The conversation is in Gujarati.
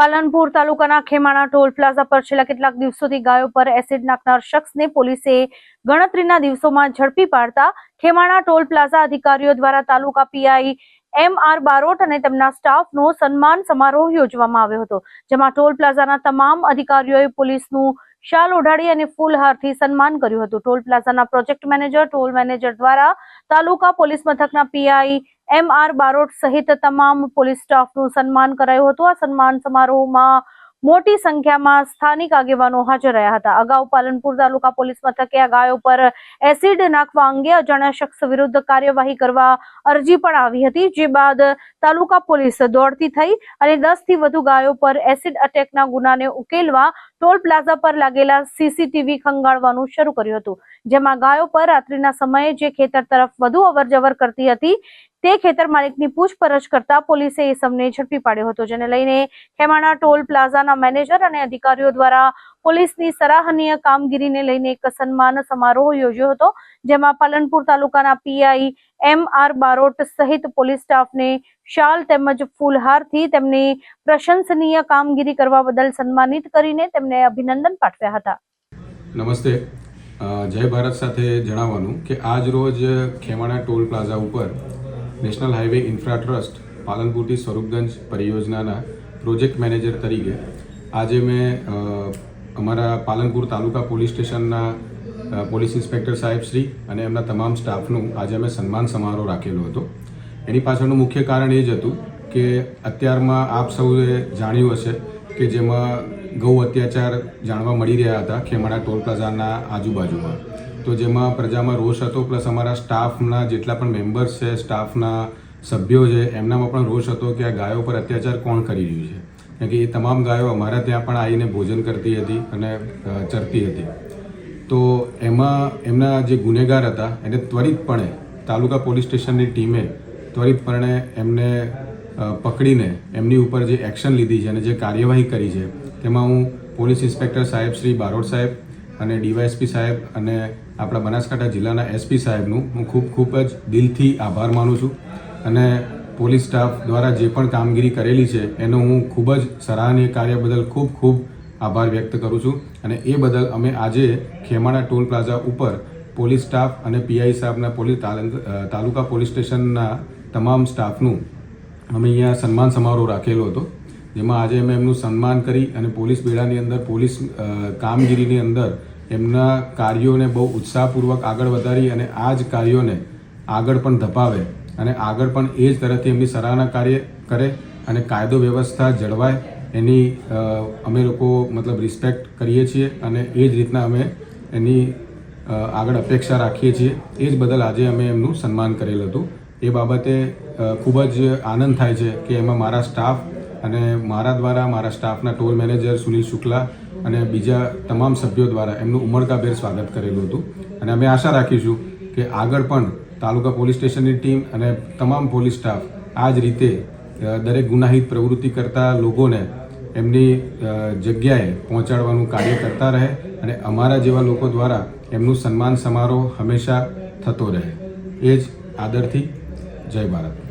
પાલનપુર તાલુકાના ખેમાણા ટોલ પ્લાઝા પર છેલ્લા કેટલાક દિવસોથી ગાયો પર એસિડ નાખનાર શખ્સને પોલીસે ગણતરીના દિવસોમાં ઝડપી પાડતા ખેમાણા ટોલ પ્લાઝા અધિકારીઓ દ્વારા taluka PI M R Barot અને તેમના સ્ટાફનો સન્માન સમારોહ યોજવામાં આવ્યો હતો, જેમાં ટોલ પ્લાઝાના તમામ અધિકારીઓએ પોલીસનું શાલ ઓઢાડી અને ફૂલહારથી સન્માન કર્યું હતું. ટોલ પ્લાઝાના પ્રોજેક્ટ મેનેજર, ટોલ મેનેજર દ્વારા તાલુકા પોલીસ મથકના પીઆઈ એમ આર બારોટ સહિત તમામ પોલીસ સ્ટાફનું સન્માન કરાયું હતું. આ સન્માન સમારોહમાં મોટી સંખ્યામાં સ્થાનિક આગેવાનો હાજર રહ્યા હતા. અગાઉ પાલનપુર તાલુકા પોલીસ મથકે આ ગાયો પર એસિડ નાખવા અંગે અજાણ્યા શખ્સ વિરુદ્ધ કાર્યવાહી કરવા અરજી પણ આવી હતી. જે બાદ તાલુકા પોલીસ દોડતી થઈ અને દસથી વધુ ગાયો પર એસિડ અટેકના ગુનાને ઉકેલવા ટોલ પ્લાઝા પર લાગેલા સીસીટીવી ખંગાળવાનું શરૂ કર્યું હતું. જેમાં ગાયો પર રાત્રિના સમયે જે ખેતર તરફ વધુ અવરજવર કરતી હતી તે ખેતર માલિકની પૂછપરછ કરતા પોલીસે એ સમને ઝડપી પાડ્યો હતો, જેને લઈને ખેમાણા ટોલ પ્લાઝાના મેનેજર અને અધિકારીઓ દ્વારા પોલીસની સરાહનીય કામગીરીને લઈને એક સન્માન સમારોહ યોજ્યો હતો, જેમાં પાલનપુર તાલુકાના પીઆઈ એમ આર બારોટ સહિત પોલીસ સ્ટાફને શાલ તેમજ ફૂલહારથી તેમની પ્રશંસનીય કામગીરી કરવા બદલ સન્માનિત કરીને તેમને અભિનંદન પાઠવ્યા હતા. નમસ્તે. જય ભારત સાથે જણાવવાનું કે આજ ખેમાણા ટોલ પ્લાઝા ઉપર નેશનલ હાઈવે ઇન્ફ્રા ટ્રસ્ટ પાલનપુરથી સ્વરૂપગંજ પરિયોજનાના પ્રોજેક્ટ મેનેજર તરીકે આજે મેં અમારા પાલનપુર તાલુકા પોલીસ સ્ટેશનના પોલીસ ઇન્સ્પેક્ટર સાહેબ શ્રી અને એમના તમામ સ્ટાફનું આજે અમે સન્માન સમારોહ રાખેલો હતો. એની પાછળનું મુખ્ય કારણ એ જ હતું કે અત્યારમાં આપ સૌએ જાણ્યું હશે કે જેમાં ગૌ અત્યાચાર જાણવા મળી રહ્યા હતા ખેમાડા ટોલ પ્લાઝાના આજુબાજુમાં. તો જેમાં પ્રજામાં રોષ હતો, પ્લસ અમારા સ્ટાફના જેટલા પણ મેમ્બર્સ છે, સ્ટાફના સભ્યો છે, એમનામાં પણ રોષ હતો કે આ ગાયો પર અત્યાચાર કોણ કરી રહ્યું છે. કારણ કે એ તમામ ગાયો અમારા ત્યાં પણ આવીને ભોજન કરતી હતી અને ચરતી હતી. તો એમાં એમના જે ગુનેગાર હતા, એને ત્વરિતપણે તાલુકા પોલીસ સ્ટેશનની ટીમે ત્વરિતપણે એમને પકડીને એમની ઉપર જે એક્શન લીધી છે અને જે કાર્યવાહી કરી છે, તેમાં હું પોલીસ ઇન્સ્પેક્ટર સાહેબ શ્રી બારોટ સાહેબ અને ડીવાયએસપી સાહેબ અને આપણા બનાસકાંઠા જિલ્લાના એસપી સાહેબનું હું ખૂબ ખૂબ જ દિલથી આભાર માનું છું. અને પોલીસ સ્ટાફ દ્વારા જે પણ કામગીરી કરેલી છે, એનો હું ખૂબ જ સરાહનીય કાર્ય બદલ ખૂબ ખૂબ આભાર વ્યક્ત કરું છું. અને એ બદલ અમે આજે ખેમાણા ટોલ પ્લાઝા ઉપર પોલીસ સ્ટાફ અને પીઆઈ સાહેબના પોલીસ તાલુકા પોલીસ સ્ટેશનના તમામ સ્ટાફનું અમે અહીંયા સન્માન સમારોહ રાખેલો હતો, જેમાં આજે અમે એમનું સન્માન કરી અને પોલીસ બેડાની અંદર, પોલીસ કામગીરીની અંદર એમના કાર્યોને બહુ ઉત્સાહપૂર્વક આગળ વધારી અને આ જ કાર્યોને આગળ પણ ધપાવે અને આગળ પણ એ જ તરફથી એમની સરાહના કાર્ય કરે અને કાયદો વ્યવસ્થા જળવાય એની અમે લોકો મતલબ રિસ્પેક્ટ કરીએ છીએ અને એ જ રીતના અમે એની આગળ અપેક્ષા રાખીએ છીએ. એ જ બદલ આજે અમે એમનું સન્માન કરેલું હતું. એ બાબતે ખૂબ જ આનંદ થાય છે કે એમાં મારા સ્ટાફ અને મારા દ્વારા મારા સ્ટાફના ટોલ મેનેજર સુનિલ શુક્લા અને બીજા તમામ સભ્યો દ્વારા એમનું ઉમળકાભેર સ્વાગત કરેલું હતું. અને અમે આશા રાખીશું કે આગળ પણ તાલુકા પોલીસ સ્ટેશનની ટીમ અને તમામ પોલીસ સ્ટાફ આ જ રીતે દરેક ગુનાહિત પ્રવૃત્તિ કરતા લોકોને એમની જગ્યાએ પહોંચાડવાનું કાર્ય કરતા રહે અને અમારા જેવા લોકો દ્વારા એમનું સન્માન સમારોહ હંમેશા થતો રહે. એ જ આદરથી જય ભારત.